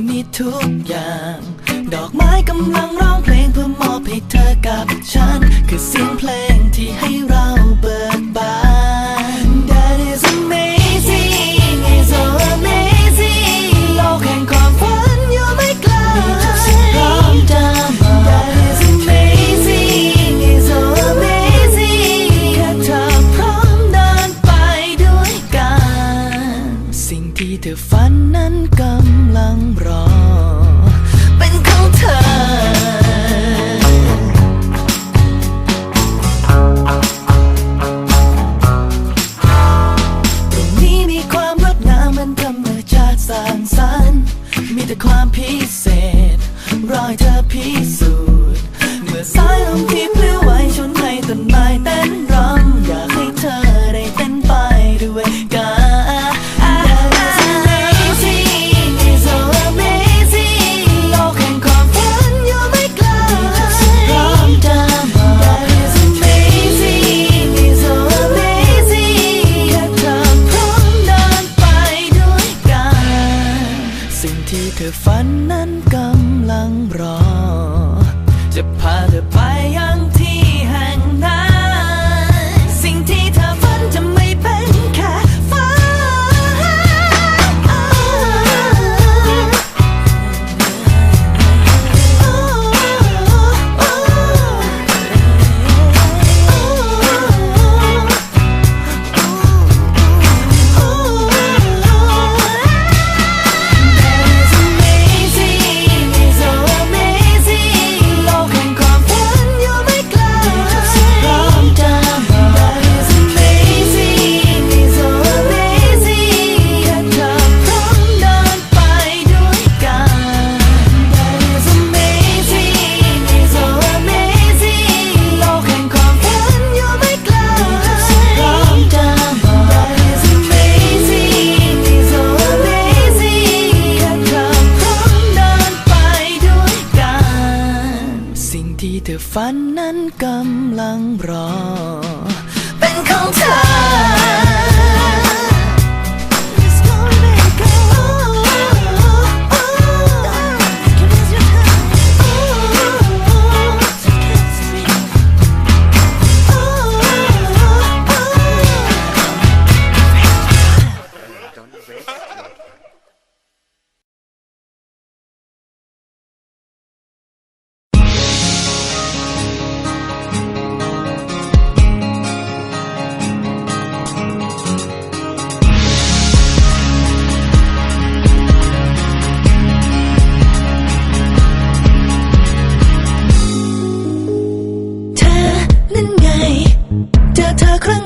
ะมีทุกอย่าง ดอกไม้กำลังร้องเพลงเพื่อมอบให้เธอกับฉัน คือเสียงเพลงางสรรมีแต่ความพิเศษ รอยเธอพิสูจน์ เมื่อสายลมที่พลิ้วไหวชนให้ต้นไม้เต้นร้อง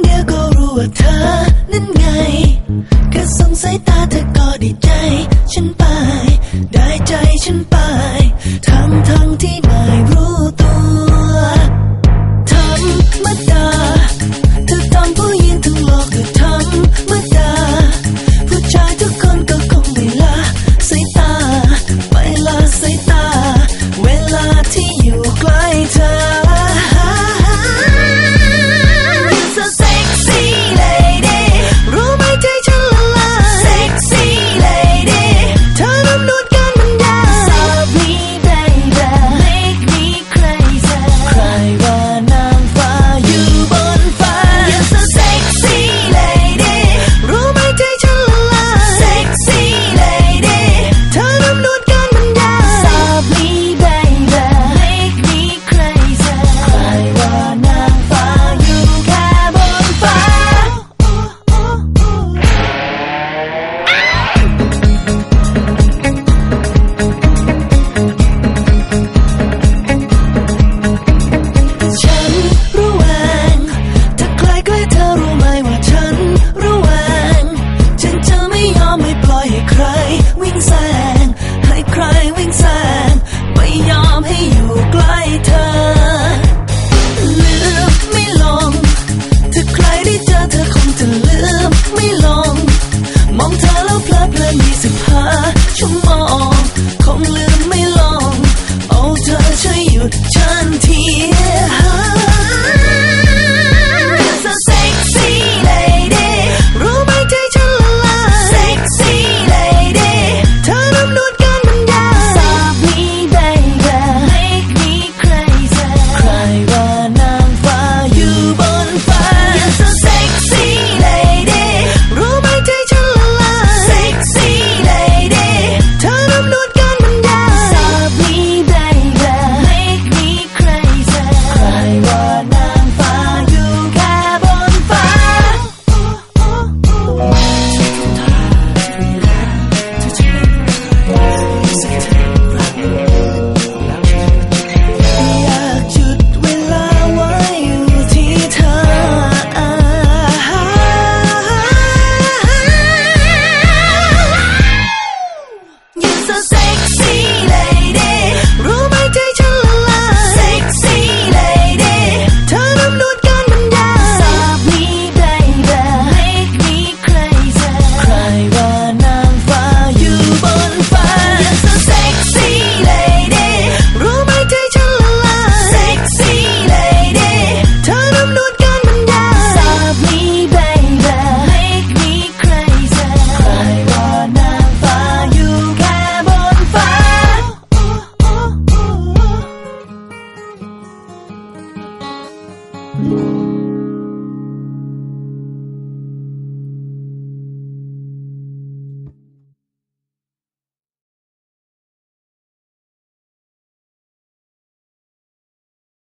เดียวก็รู้ว่าเธอนั้นไงแค่ส่งสายตาเธอก็ได้ใจ ฉันไป ได้ใจฉันไป